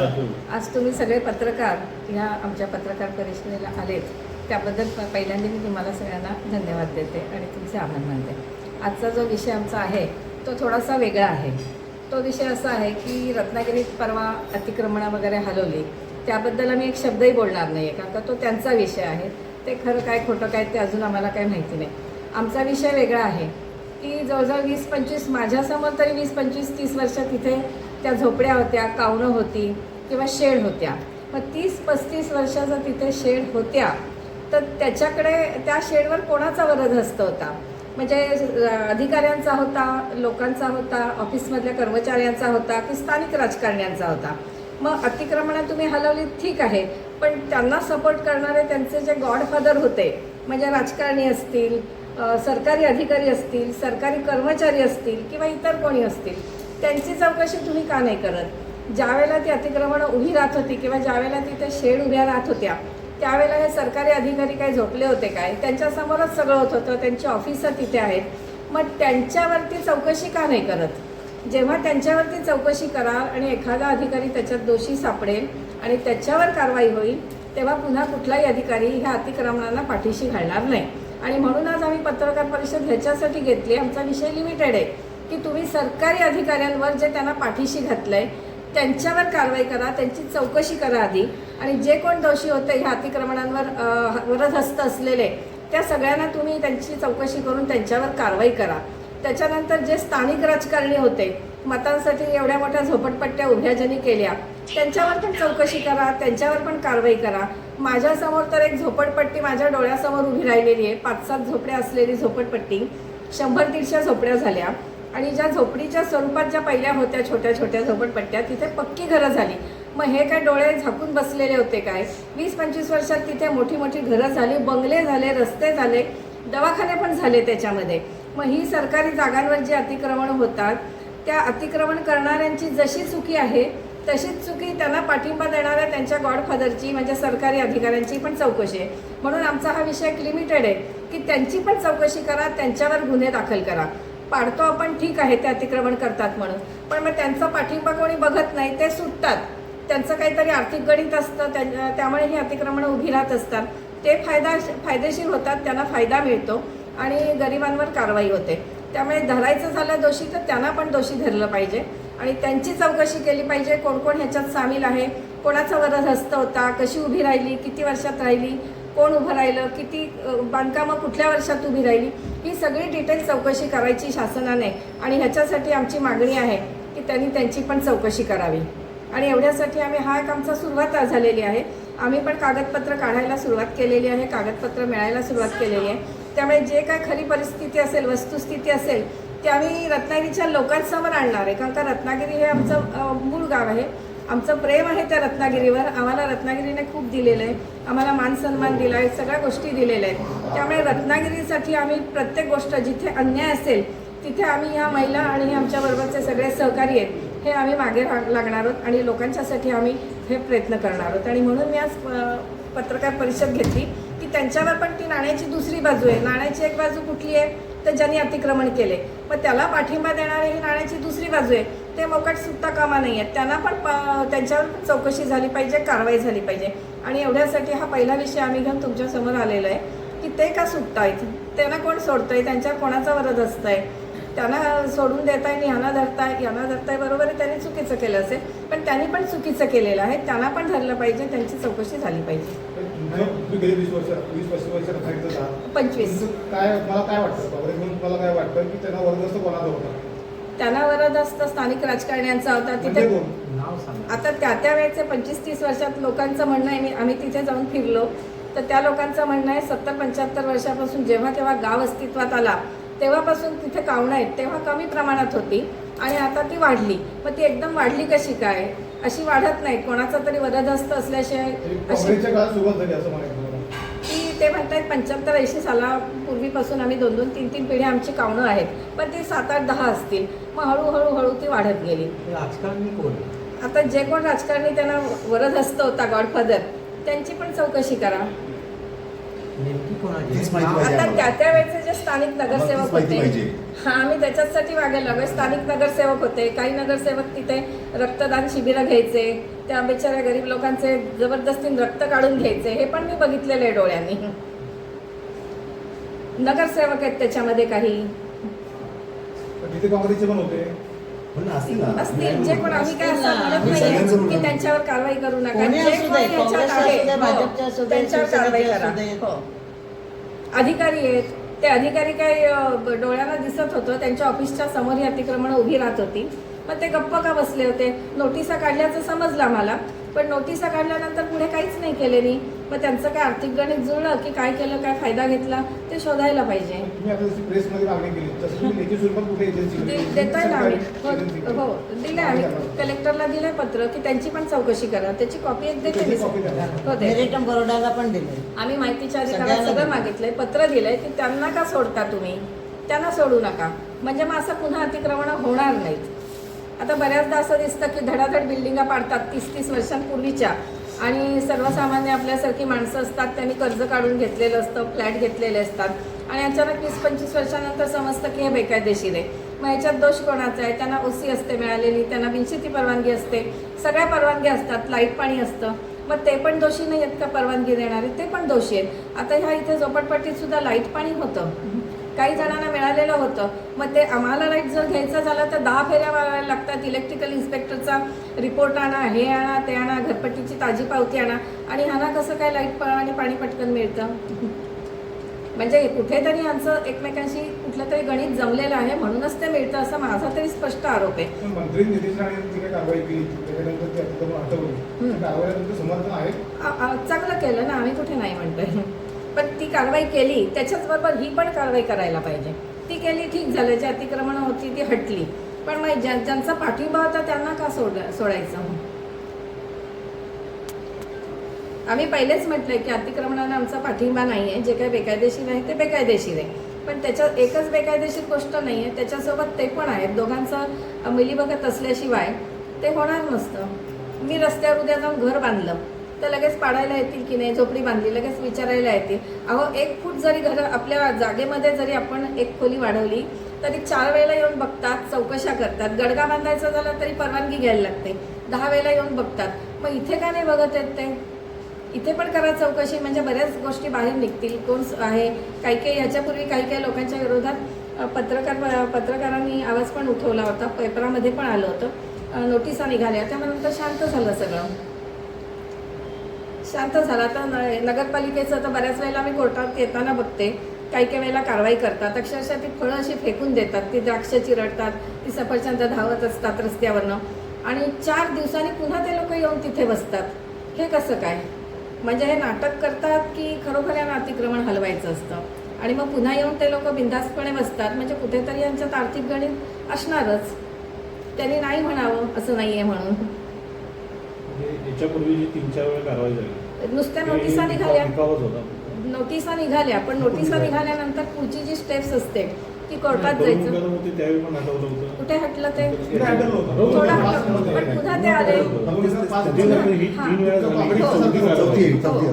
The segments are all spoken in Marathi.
आज तुम्ही सगळे पत्रकार ह्या आमच्या पत्रकार परिषदेला आलेत. त्याबद्दल पहिल्यांदा मी तुम्हाला सगळ्यांना धन्यवाद देते आणि तुमचे आभार मानते. आजचा जो विषय आमचा आहे तो थोडासा वेगळा आहे. तो विषय असा आहे की रत्नागिरीत परवा अतिक्रमणं वगैरे हलवली त्याबद्दल आम्ही एक शब्दही बोलणार नाही आहे कारण का तो त्यांचा विषय आहे. ते खरं काय खोटं काय ते अजून आम्हाला काही माहिती नाही. आमचा विषय वेगळा आहे की जवळजवळ वीस पंचवीस माझ्यासमोर तरी वीस पंचवीस तीस वर्ष तिथे त्या झोपड्या होत्या कावणं होती किंवा शेड होत्या. मग तीस पस्तीस वर्षाचा तिथे शेड होत्या. तर त्याच्याकडे त्या शेडवर कोणाचा वरदहस्त होता? म्हणजे अधिकाऱ्यांचा होता लोकांचा होता ऑफिसमधल्या कर्मचाऱ्यांचा होता की स्थानिक राजकारण्यांचा होता? मग अतिक्रमणं तुम्ही हलवली ठीक आहे. पण त्यांना सपोर्ट करणारे त्यांचे जे गॉडफादर होते म्हणजे राजकारणी असतील सरकारी अधिकारी असतील सरकारी कर्मचारी असतील किंवा इतर कोणी असतील त्यांची चौकशी तुम्ही का नाही करत? ज्यावेळेला ती अतिक्रमणं उभी राहत होती किंवा ज्यावेळेला तिथे शेड उभ्या राहत होत्या त्यावेळेला हे सरकारी अधिकारी काय झोपले होते काय त्यांच्यासमोरच सगळं होत होतं त्यांची ऑफिसं तिथे आहेत. मग त्यांच्यावरती चौकशी का नाही करत? जेव्हा त्यांच्यावरती चौकशी कराल आणि एखादा अधिकारी त्याच्यात दोषी सापडेल आणि त्याच्यावर कारवाई होईल तेव्हा पुन्हा कुठलाही अधिकारी ह्या अतिक्रमणांना पाठीशी घालणार नाही. आणि म्हणून आज आम्ही पत्रकार परिषद ह्याच्यासाठी घेतली. आमचा विषय लिमिटेड आहे. की तुम्ही सरकारी अधिकाऱ्यांवर जे त्यांना पाठीशी घातलंय त्यांच्यावर कारवाई करा त्यांची चौकशी करा आधी. आणि जे कोण दोषी होते ह्या अतिक्रमणांवर अ, वरदहस्त असलेले त्या सगळ्यांना तुम्ही त्यांची चौकशी करून त्यांच्यावर कारवाई करा. त्याच्यानंतर जे स्थानिक राजकारणी होते मतांसाठी एवढ्या मोठ्या झोपडपट्ट्या उभ्या ज्यांनी केल्या त्यांच्यावर पण चौकशी करा त्यांच्यावर पण कारवाई करा. माझ्यासमोर तर एक झोपडपट्टी माझ्या डोळ्यासमोर उभी राहिलेली आहे. पाच सात झोपड्या असलेली झोपडपट्टी शंभर दीडशे झोपड्या झाल्या. आणि ज्या झोपडीच्या स्वरूपात ज्या पहिल्या होत्या छोट्या छोट्या झोपडपट्ट्या तिथे पक्की घरं झाली. मग हे काय डोळे झाकून बसलेले होते काय? वीस पंचवीस वर्षात तिथे मोठी मोठी घरं झाली बंगले झाले रस्ते झाले दवाखाने पण झाले त्याच्यामध्ये. मग ही सरकारी जागांवर जी अतिक्रमण होतात त्या अतिक्रमण करणाऱ्यांची जशी चुकी आहे तशीच चुकी त्यांना पाठिंबा देणाऱ्या त्यांच्या गॉडफादरची म्हणजे सरकारी अधिकाऱ्यांची पण चौकशी आहे. म्हणून आमचा हा विषय लिमिटेड आहे की त्यांची पण चौकशी करा त्यांच्यावर गुन्हे दाखल करा. पाडतो आपण ठीक आहे ते अतिक्रमण करतात म्हणून. पण मग त्यांचा पाठिंबा कोणी बघत नाही ते सुटतात. त्यांचं काहीतरी आर्थिक गणित असतं त्या- त्यामुळे ही अतिक्रमणं उभी राहत असतात. ते फायदा फायदेशीर होतात त्यांना फायदा मिळतो आणि गरिबांवर कारवाई होते. त्यामुळे धरायचं झालं दोषी तर त्यांना पण दोषी धरलं पाहिजे. आणि त्यांची चौकशी केली पाहिजे कोण कोण ह्याच्यात सामील आहे कोणाचा वरद हस्त होता कशी उभी राहिली किती वर्षात राहिली कोण उभं राहिलं किती बांधकामं कुठल्या वर्षात उभी राहिली ही सगळी डिटेल चौकशी करायची शासनाने. आणि ह्याच्यासाठी आमची मागणी आहे की त्यांनी त्यांची पण चौकशी करावी. आणि एवढ्यासाठी आम्ही हा एक आमचा सुरुवात झालेली आहे. आम्ही पण कागदपत्र काढायला सुरुवात केलेली आहे कागदपत्र मिळायला सुरुवात केलेली आहे. त्यामुळे जे काय खरी परिस्थिती असेल वस्तुस्थिती असेल ते आम्ही रत्नागिरीच्या लोकांसमोर आणणार आहे. कारण का रत्नागिरी हे आमचं मूळ गाव आहे. आमचं प्रेम आहे त्या रत्नागिरीवर. आम्हाला रत्नागिरीने खूप दिलेलं आहे. आम्हाला मान सन्मान दिला आहे. सगळ्या गोष्टी दिलेल्या आहेत. त्यामुळे रत्नागिरीसाठी आम्ही प्रत्येक गोष्ट जिथे अन्याय असेल तिथे आम्ही ह्या महिला आणि आमच्याबरोबरचे सगळे सहकारी आहेत हे आम्ही मागे लागणार आहोत आणि लोकांच्यासाठी आम्ही हे प्रयत्न करणार आहोत. आणि म्हणून मी आज पत्रकार परिषद घेतली की त्यांच्यावर पण ती नाण्याची दुसरी बाजू आहे. नाण्याची एक बाजू कुठली आहे? तर ज्यांनी अतिक्रमण केले. मग त्याला पाठिंबा देणारी ही नाण्याची दुसरी बाजू आहे. ते मोकाट सुटता कामा नाही आहेत. त्यांना पण त्यांच्यावर चौकशी झाली पाहिजे कारवाई झाली पाहिजे. आणि एवढ्यासाठी हा पहिला विषय आम्ही घेऊन तुमच्यासमोर आलेलो आहे की ते का सुटतायत? त्यांना कोण सोडतंय? त्यांच्यावर कोणाचा वरद असतंय? त्यांना सोडून देताय आणि ह्यांना धरताय? यांना धरताय बरोबर आहे त्यांनी चुकीचं केलं असेल. पण त्यांनी पण चुकीचं केलेलं आहे. त्यांना पण धरलं पाहिजे त्यांची चौकशी झाली पाहिजे. पंचवीस. काय मला काय वाटतं? की त्यांना त्यांना वरद असतं स्थानिक राजकारण्यांचा होता म्हणजे तिथे सांगा. आता त्या त्या वेळेचे पंचवीस तीस वर्षात लोकांचं म्हणणं आहे मी आम्ही तिथे जाऊन फिरलो. तर त्या लोकांचं म्हणणं आहे सत्तर पंच्याहत्तर वर्षापासून जेव्हा तेव्हा गाव अस्तित्वात आला तेव्हापासून तिथे कावणं आहेत तेव्हा कमी प्रमाणात होती आणि आता ती वाढली. मग ती एकदम वाढली कशी काय? अशी वाढत नाही कोणाचा तरी वरदहस्त असल्याशिवाय अशी ती ते म्हणतायत पंच्याहत्तर ऐंशी सालापूर्वीपासून आम्ही दोन दोन तीन तीन पिढ्या आमची कावणं आहेत पण ती सात आठ दहा असतील. मग हळूहळू हळू ती वाढत गेली. राजकारणी कोण? आता जे कोण राजकारणी त्यांना वरद हस्त होता गॉडफादर त्यांची पण चौकशी करा. नेमकी कोणाची तीच माहिती पाहिजे आता आम्हाला. त्या त्या वेळेचे जे स्थानिक आम्हाला नगरसेवक माहिती होते. पाहिजे. हा आम्ही त्याच्याचसाठी मागे लागलोय स्थानिक नगरसेवक होते. काही नगरसेवक तिथे रक्तदान शिबिरं घ्यायचे. त्या बिचाऱ्या गरीब लोकांचे जबरदस्तीने रक्त काढून घ्यायचे. हे पण मी बघितलेलं आहे डोळ्यांनी. नगरसेवक आहेत त्याच्यामध्ये काही. पण तिथे काँग्रेसचे पण होते. हो असतील ना. असतील. जे कोण आम्ही काय असं. म्हणत की. त्यांच्यावर कारवाई करू नका. जे कोणी याच्यात आहे, हो, त्यांच्यावर कारवाई करा. हो. अधिकारी आहेत. ते अधिकारी काय अं, डोळ्यांना दिसत होतं. त्यांच्या ऑफिसच्या समोर ही अतिक्रमण उभी राहत होती. मग ते गप्प का बसले होते? नोटिसा काढल्याचं समजलं आम्हाला. पण नोटिसा काढल्यानंतर पुढे काहीच नाही केलेली. मग त्यांचं काय आर्थिक गणित जुळलं की काय केलं काय फायदा घेतला ते शोधायला पाहिजे. ना आम्ही. हो हो दिलंय आम्ही. कलेक्टरला दिलंय पत्र की त्यांची पण चौकशी करा. त्याची कॉपी एक देते मी. हो दे. मेरिटम बरोडाला पण दिले आम्ही माहितीच्या अधिकारात सगळ्यांना सगळं दिलं. मागितलंय पत्र दिलंय की त्यांना का सोडता तुम्ही? त्यांना सोडू नका. म्हणजे मग असं पुन्हा अतिक्रमण होणार नाहीत. आता बऱ्याचदा असं दिसतं की धडाधड बिल्डिंगा पाडतात तीस तीस वर्षांपूर्वीच्या. आणि सर्वसामान्य आपल्यासारखी माणसं असतात त्यांनी कर्ज काढून घेतलेलं असतं फ्लॅट घेतलेले असतात. आणि अचानक वीस पंचवीस वर्षानंतर समजतं की हे बेकायदेशीर आहे. मग याच्यात दोष कोणाचा आहे? त्यांना ओसी असते मिळालेली त्यांना बिनशेती परवानगी असते. सगळ्या परवानगी असतात लाइट पाणी असतं. मग ते पण दोषी नाही आहेत का परवानगी देणारे? ते पण दोषी आहेत. आता ह्या इथे झोपडपट्टीत सुद्धा लाइट पाणी होतं. काही जणांना मिळालेलं होतं. मग ते आम्हाला लाइट जर घ्यायचं झालं तर दहा फेऱ्या मारायला लागतात. इलेक्ट्रिकल इन्स्पेक्टरचा रिपोर्ट आणा हे आणा ते आणा घरपट्टीची ताजी पावती आणा. आणि ह्यांना कसं काय लाइट आणि पाणी पटकन मिळतं? म्हणजे कुठेतरी यांचं एकमेकांशी कुठलं तरी गणित जमलेलं आहे. म्हणूनच ते मिळतं असं माझा तरी स्पष्ट आरोप आहे. मंत्री चांगलं केलं ना. आम्ही कुठे नाही म्हणतोय. पण ती कारवाई केली त्याच्याचबरोबर ही पण कारवाई करायला पाहिजे. ती केली ठीक झालं. जे अतिक्रमण होती ती हटली. पण मग ज्या- ज्यांचा पाठिंबा होता त्यांना का सोड सोडायचं आम्ही पहिलेच म्हटलंय की अतिक्रमणाला आमचा पाठिंबा नाही आहे जे काही बेकायदेशीर आहे ते बेकायदेशीर आहे. पण त्याच्यात एकच बेकायदेशीर गोष्ट नाही आहे त्याच्यासोबत ते पण आहेत. दोघांचं मिलीभगत असल्याशिवाय ते होणार नसतं. मी रस्त्यावर उद्या जाऊन घर बांधलं. तर लगेच पाडायला येतील की नाही झोपडी बांधली लगेच विचारायला येतील. अहो एक फूट जरी घर आपल्या जागेमध्ये जरी आपण एक खोली वाढवली तरी चार वेळेला येऊन बघतात चौकशा करतात. गडगा बांधायचा झाला तरी परवानगी घ्यायला लागते. दहा वेळेला येऊन बघतात. मग इथे का नाही बघत आहेत ते? इथे पण करा चौकशी म्हणजे बऱ्याच गोष्टी बाहेर निघतील. कोण आहे काही काही ह्याच्यापूर्वी काही काही लोकांच्या विरोधात पत्रकार पत्रकारांनी आवाज पण उठवला होता पेपरामध्ये पण आलं होतं. नोटिसा निघाल्या त्यानंतर शांत झालं सगळं. शांत झाला तर न- नगरपालिकेचं तर बऱ्याच वेळेला मी कोर्टात येताना बघते. काही काही वेळेला कारवाई करतात. अक्षरशः ती फळं अशी फेकून देतात. ती द्राक्ष चिरडतात. ती सफरचंद धावत असतात रस्त्यावरनं. आणि चार दिवसांनी पुन्हा ते लोक येऊन तिथे बसतात. हे कसं काय? म्हणजे हे नाटक करतात की खरोखर यांना अतिक्रमण हलवायचं असतं? आणि मग पुन्हा येऊन ते लोक बिंदास्तपणे बसतात. म्हणजे कुठेतरी यांच्यात आर्थिक गणित असणारच. त्यांनी नाही म्हणावं असं नाही आहे म्हणून. याच्यापूर्वी जी तीन चार वेळा कारवाई झाली. नुसत्या नोटिसा निघाल्या. नोटिसा निघाल्या पण नोटिसा निघाल्यानंतर पुढची जी स्टेप्स असते ती कोर्टात जायचं कुठे हटलं ते हँडल होतं. थोडा हटलं. मध्ये. पण पुन्हा ते आले ही हा. हो.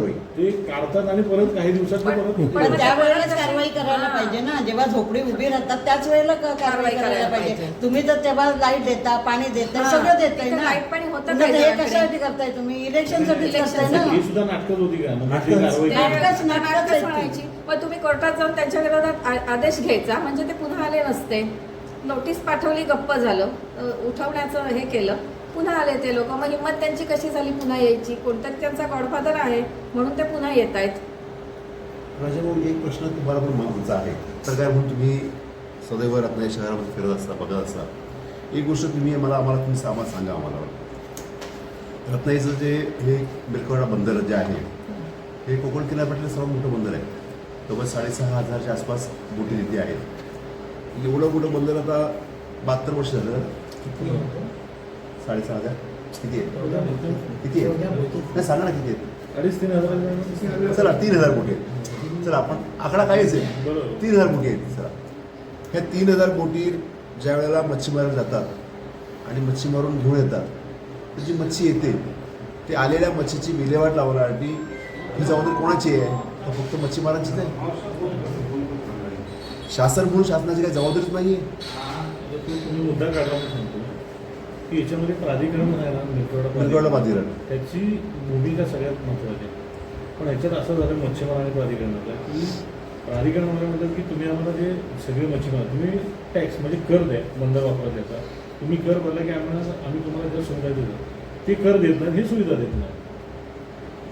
काढतात आणि परत काही दिवसात पण- परत पण पण मग त्यावेळेला त्यावेळेला कारवाई करायला हा. पाहिजे ना जेव्हा झोपडी उभी राहतात त्याच वेळेला क- कारवाई करायला पाहिजे. तुम्ही तर तेव्हा लाइट देता पाणी देता हा. सगळं देताय ना लाइट पाणी होतं हे? कशासाठी करताय तुम्ही इलेक्शनसाठी इलेक्शन करताय ना ही सुद्धा नाटकच होती का म्हणजे नाटकच. केली. नाटकच- मग तुम्ही कोर्टात जाऊन त्यांच्या विरोधात आदेश घ्यायचा म्हणजे ते पुन्हा आले नसते. नोटीस पाठवली गप्प झालं. उठवण्याचं हे केलं. पुन्हा आले ते लोक. मग हिंमत त्यांची कशी झाली पुन्हा यायची? कोणतरी त्यांचा गॉडफादर आहे म्हणून ते पुन्हा येत आहेत. राजाभाऊ एक प्रश्न तुम्हाला पण महत्त्वाचा आहे. तर काय म्हणून तुम्ही सदैव रत्नागिरी शहरामध्ये फिरत असता बघत असता? एक गोष्ट तुम्ही मला आम्हाला तुम्ही सामान सांगा आम्हाला. रत्नागिरीचं जे हे बिलकोडा बंदर जे आहे हे कोकण किनारपट्टीला सर्वात मोठं बंदर आहे. जवळ साडेसहा हजारच्या आसपास बोटी तिथे आहेत एवढं मोठं बंदर आता बहात्तर वर्ष झालं. किती साडेसहा हजार. किती आहे? किती आहे? नाही सांगा ना किती आहेत अडीच तीन हजार चला तीन हजार कोटी आहेत चला आपण आकडा काहीच आहे. तीन हजार कोटी आहेत चला. ह्या तीन हजार कोटी ज्या वेळेला मच्छी मारायला जातात आणि मच्छी मारून घेऊन येतात तर जी मच्छी येते ते आलेल्या मच्छीची विल्हेवाट लावण्यासाठी ही जबाबदारी कोणाची आहे? फक्त मच्छीमारांचीच आहे. शासन म्हणून शासनाची काही जबाबदारीच नाही आहे तुम्ही मुद्दा काढला सांगतो की याच्यामध्ये प्राधिकरण आहे ना निरगुडा प्राधिकरण. त्याची भूमिका सगळ्यात महत्त्वाची? आहे पण ह्याच्यात असं झालं मच्छीमार आणि प्राधिकरणाचा की प्राधिकरण मला म्हणतात की तुम्ही आम्हाला जे सगळे मच्छीमार तुम्ही टॅक्स म्हणजे कर द्या बंदर वापरा त्याचा तुम्ही कर भरला की आम्हाला आम्ही तुम्हाला ज्या सुविधा देतो ते कर देत नाहीत हे सुविधा देत नाही.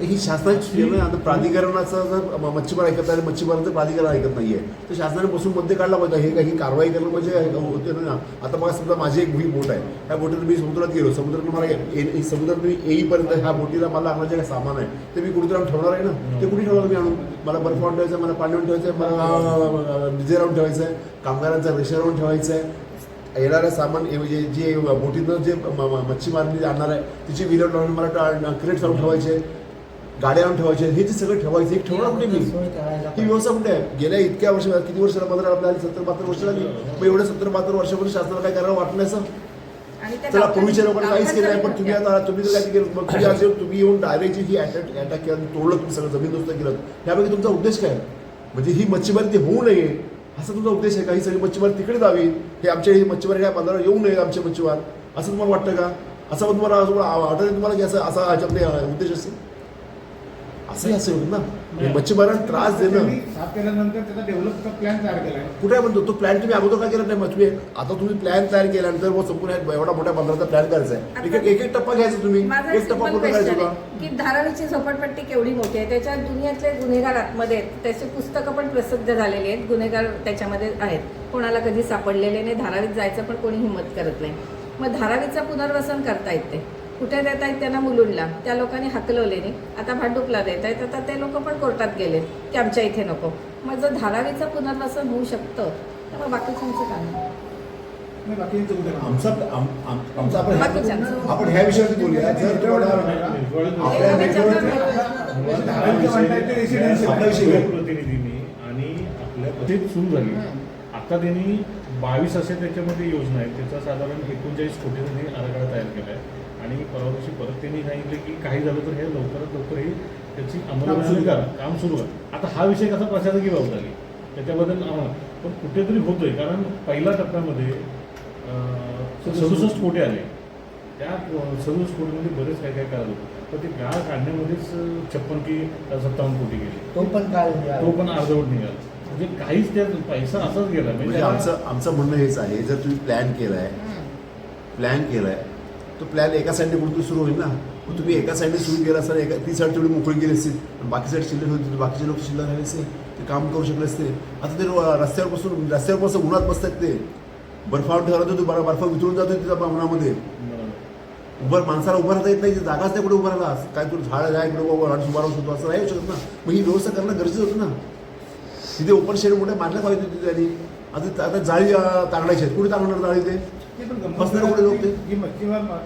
ही शासनाची निर्णय आता प्राधिकरणाचं जर मच्छीमार ऐकत आहे आणि मच्छीमारांचं प्राधिकरण ऐकत नाहीये. तर शासनाने बसून मध्ये काढला पाहिजे. हे काही कारवाई करणं म्हणजे होते ना. आता बघा समजा माझी एक ही बोट आहे. त्या बोटीत मी समुद्रात गेलो. समुद्रात मला समुद्रात मी येईपर्यंत ह्या बोटीला मला जे काही सामान आहे. ते मी कुठेतरी आणून ठेवणार आहे ना? ते कुठे ठेवणार मी आणून? मला बर्फ आणून ठेवायचं आहे मला पाणी ठेवायचं आहे मला आणून ठेवायचं आहे कामगारांचा आणून ठेवायचं आहे. येणारं सामान हे म्हणजे जे बोटीतनं जे म- म- मच्छीमारणी आणणार आहे तिची विलट लावून मला क्रेट आणून ठेवायचे गाड्या आणून ठेवायचे. हे जे सगळं ठेवायचं हे ठेवणार कुठे मी? ही व्यवस्था कुठे आहे? गेल्या इतक्या वर्ष किती वर्षाला पंधरा आपल्याला सत्तर बहात्तर वर्ष लागली मग एवढ्या सत्तर बहात्तर वर्षापूर्वी शासनाला काय करायला वाटलं त्या चला पूर्वीच्या लोकांना काहीच केलं नाही पण तुम्ही आता तुम्ही काय केलं मग तुम्ही आज येऊन- तुम्ही येऊन डायरेक्ट ही अटॅक अटॅक केला तोडलं तुम्ही सगळं जमीन दोस्त केलं. यापैकी तुमचा उद्देश काय? म्हणजे ही मच्छीमारी ती होऊ नये असा तुमचा उद्देश आहे का? ही सगळी मच्छीमारी तिकडे जावी हे आमचे हे मच्छीमारी काय बाजारात येऊ नये आमचे मच्छीमार? असं तुम्हाला वाटतं का? असं पण तुम्हाला असं वाटत तुम्हाला की असं असा उद्देश असेल? असंही असं होतं ना. मच्छीमारांना त्रास देणं. त्यांनी साफ केल्यानंतर त्याचा डेव्हलपचा प्लॅन तयार केला आहे? कुठे म्हणतो? तो प्लॅन तुम्ही अगोदर काय केला नाही मग तुम्ही आता तुम्ही प्लॅन तयार केल्यानंतर व संपूर्ण एवढा मोठ्या बंदराचा प्लॅन करायचा आहे. एक एक एक टप्पा घ्यायचा तुम्ही. माझा एक टप्पा पूर्ण करायचा आहे की धारावीची झोपडपट्टी केवढी मोठी आहे? त्याच्यात दुनियातले गुन्हेगार आतमध्ये आहेत त्याची पुस्तकं पण प्रसिद्ध झालेली आहेत. गुन्हेगार त्याच्यामध्ये आहेत. कोणाला कधी सापडलेले नाही. धारावीत जायचं पण कोणी हिंमत करत नाही. मग धारावीचं पुनर्वसन करता येते. कुठे देत आहेत त्यांना मुलुंडला. त्या लोकांनी हकलवले नाही. आता भांडुपला देत आहेत. आता ते लोक पण कोर्टात गेले. की आमच्या इथे नको. मग जर धारावीचं पुनर्वसन होऊ शकतं तर मग बाकीच्यांचं काय आपण ह्या- विषयावरती बोलूया. जर तुम्हाला आपल्या धारावीचं म्हणताय ते रेसिडेन्शियल आपला आहे. विषय घ्या. प्रतिनिधींनी आणि आपल्या ते सुरू झाली. आता त्यांनी बावीस असे त्याच्यामध्ये योजना आहेत. त्याचा साधारण एकोणचाळीस कोटी त्यांनी आराखडा तयार केला आहे. आणि परवा दिवशी परत त्यांनी सांगितलं की काही झालं तर हे लवकरात लवकर हे त्याची अंमलबजावणी करा. काम सुरू करा. आता हा विषय कसा प्रशासकीय बाब झाली त्याच्याबद्दल आम्हाला पण कुठेतरी होतोय कारण पहिल्या टप्प्यामध्ये सदुसष्ट कोटी आले. त्या सदुसष्ट कोटीमध्ये बरेच काय काय करायला होतं. पण ते गाळ काढण्यामध्येच छप्पन की सत्तावन्न कोटी गेले. तो पण काल तो पण अर्धवट निघाला. म्हणजे काहीच त्यात पैसा असाच गेला. म्हणजे आमचं आमचं म्हणणं हेच आहे जर तुम्ही प्लॅन केलाय प्लॅन केलाय तो प्लॅन एका साईडने कुठून सुरू होईल ना. मग तुम्ही एका साईडने सुरू केला असताना एका ती साईड तेवढी मोकळी गेली असती. पण बाकी साईड शिल्लक होती बाकीचे लोक शिल्लक राहिले असते. ते काम करू शकले असते. आता ते रस्त्यावर बसून रस्त्यावर बसून उन्हात बसतात ते. बर्फावर ठरवत होते बर्फ बर्फ वितळून जातो तिथं उन्हामध्ये. उभं माणसाला उभं राहता येत नाही. जागाच नाही कुठे उभं राहिला. काय तू झाड आहे इकडे बाबा झाड उभा राहू शकतो असं नाही शकत ना. मग ही व्यवस्था करणं गरजेचं होतं ना. तिथे ओपन शेड मोठे मारल्या पाहिजे होते त्यांनी. आता आता जाळी तागडायची आहेत. कुठे तागणार जाळी ते? बसणारे कुठे लोक ते?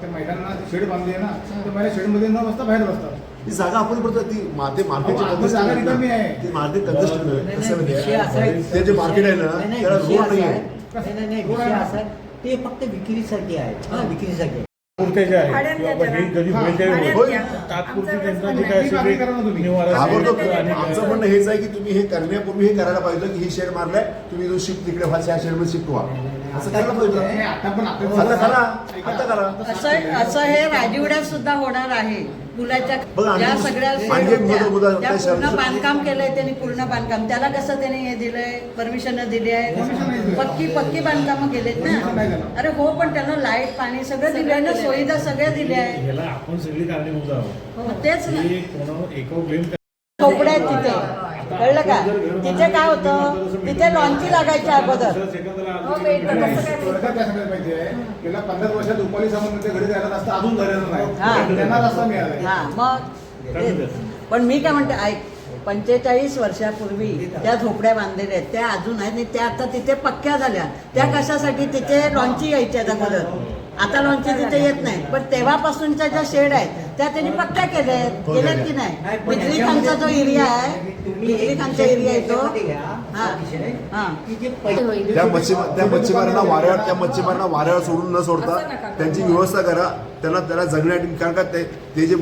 मैदानाला शेड बांधली आहे ना तर माझ्या शेडमध्ये न बसता बाहेर बसतात ही जागा आपण पडतो ती मा- ते मार्केटची अहो, आतमध्ये जागा रिकामी आहे. ती मार्केट कंजेस्टेड नाही, आहे. नाही, कसं आहे विषय असा आहे- माहिती आहे? ते जे मार्केट आहे ना नाही, नाही, त्याला विषय रोड असा नाही आहे. आहे नाही, नाही, नाही, रोड विषय आहे. असा आहे, ते फक्त विक्रीसाठी आहे हा विक्रीसाठी आहे. किंवा द्या हे त्याला. कधी होईल त्यावेळी भाड्यात होईल. द्या. तात्पुरती आमचं त्यांचा रस्ता जे नाही, काय ती असेल मागणी ते करा ना तुम्ही. निवारा ताबडतोब असेल आणि आमचं म्हणणं हेच आहे की तुम्ही हे करण्यापूर्वी हे करायला पाहिजे की ही शेड मारलाय तुम्ही जो शिफ्ट तिकडे व्हा त्या शेडमध्ये शिफ्ट व्हा असं करायला पाहिजे करा. आता करा. असं असं हे राजवड्यात सुद्धा होणार आहे. पुलाच्या बघा, ज्या सगळ्या एक महत्त्वाचा त्या काय पूर्ण? बांधकाम केलंय त्यांनी पूर्ण बांधकाम. त्याला कसं त्यांनी हे दिलंय परमिशन दिली Permission नाही आहे. पक्की पक्की बांधकामं केलेत Permission नाही ना दिलं. अरे हो पण त्यांना लाइट पाणी सगळं दिलंय ना? सुविधा सगळ्या दिल्या आहे ह्याला आपण सगळी कारणीभूत आहोत. मग तेच ना. हे कोणावर एकावर ब्लेम झोपड्या आहेत तिथे. कळलं का? तिथे काय होतं? तिथे लॉन्ची लागायच्या अगोदर. हो, वेट करा. नाही, कसं काय थोडक्यात काय सांगायला पाहिजे गेल्या पन्नास वर्षात रुपाली सामंत घरी जायला रस्ता अजून झालेला हा. नाही त्यांना रस्ता मिळाला. हा मग पण मी काय म्हणते ऐक पंचेचाळीस वर्षापूर्वी त्या झोपड्या बांधलेल्या आहेत त्या अजून आहेत आणि त्या आता तिथे पक्क्या झाल्या. त्या कशासाठी तिथे लॉन्ची यायच्या अगोदर? आता लॉन्ची तिथे येत नाही. पण तेव्हापासूनच्या ज्या शेड आहेत त्या त्यांनी पक्क्या केल्या. आहेत हो, केल्यात की. नाही? बिजली खानचा जो एरिया आहे बिजली खानचा एरिया आहे तो हा. हा. हा. त्या मच्छीमार त्या मच्छीमारांना वाऱ्यावर त्या मच्छीमारांना वाऱ्यावर सोडून न सोडता. त्यांची व्यवस्था करा. त्यांना त्याला जगण्यासाठी कारण का ते ते जे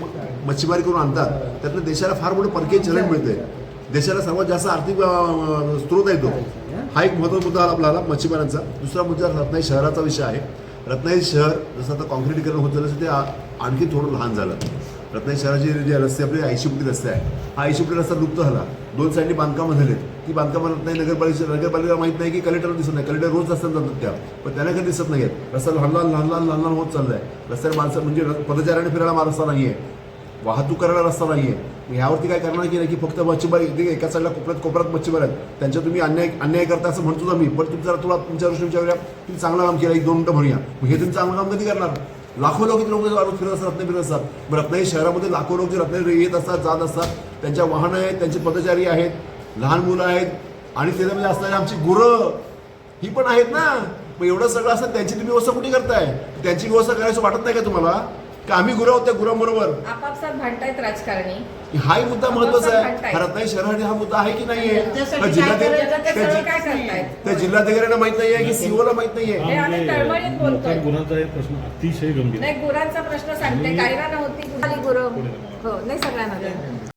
मच्छीमारी करून आणतात त्यातनं देशाला फार मोठं परकीय चलन मिळते देशाला सर्वात जास्त आर्थिक स्रोत आहे तो. हा एक महत्त्वाचा मुद्दा आला आपल्याला मच्छीमारांचा. दुसरा मुद्दा रत्नागिरी शहराचा विषय आहे. रत्नागिरी शहर जसं आता कॉन्क्रिटीकरण होत झालं तसं ते आणखी थोडं लहान झालं. रत्नागिरी शहराचे जे रस्ते आपले ऐंशी फुटी रस्ते आहे हा ऐंशी फुटी रस्ता लुप्त झाला. दोन साईडनी बांधकामं झालेत. ती बांधकामं रत्नागिरी नगरपालिका नगरपालिका माहीत नाही की कलेक्टर दिसत नाही. कलेक्टर रोज रस्त्यात जातात त्या. पण त्यांना काही दिसत नाही आहेत रस्ता लहान लहान लहान लहान लहान लहान होत चाललाय. रस्त्यावर माणसं म्हणजे र- पदचाऱ्याने फिरायला रस्ता नाही आहे वाहतूक करायला रस्ता नाही मग ह्यावरती काय करणार की नाही? की फक्त मच्छीमार एका साईडला कोपऱ्यात कोपऱ्यात मच्छीमार आहेत. त्यांच्या तुम्ही अन्याय अन्याय करता असं म्हणतो आम्ही. मी पण तुमचा थोडा तुमच्या दृष्टीने विचारूया. तुम्ही चांगलं काम केलं. एक दोन मिनटं म्हणूया मग हे तुम्ही चांगलं काम कधी करणार? लाखो लोक इथे लोक रोज फिरत असतात रत्नागिरी फिरत असतात. रत्नागिरी शहरामध्ये लाखो लोक जे रत्नागिरी येत असतात जात असतात त्यांच्या वाहनं आहेत त्यांचे पदचारी आहेत लहान मुलं आहेत आणि त्याच्यामध्ये म्हणजे असणारी आमची गुरं. ही पण आहेत ना. मग एवढं सगळं असतं त्यांची तुम्ही व्यवस्था कुठे करताय? त्यांची व्यवस्था करायचं वाटत नाही का तुम्हाला? का आम्ही गुरं आहोत गुरांबरोबर? आपापसात भांडतायत राजकारणी. हाही मुद्दा महत्त्वाचा आहे. हा रत्नागिरी शहरासाठी हा मुद्दा आहे की जिल्हाधिकारी करतायत? त्या जिल्हाधिकाऱ्यांना माहीत नाहीये की सीओला माहीत नाहीये हे प्रश्न अतिशय गंभीर आहे. नाही गुरांचा प्रश्न सांगते. कायरा नव्हती गुरं. हो नाही सगळ्यांना.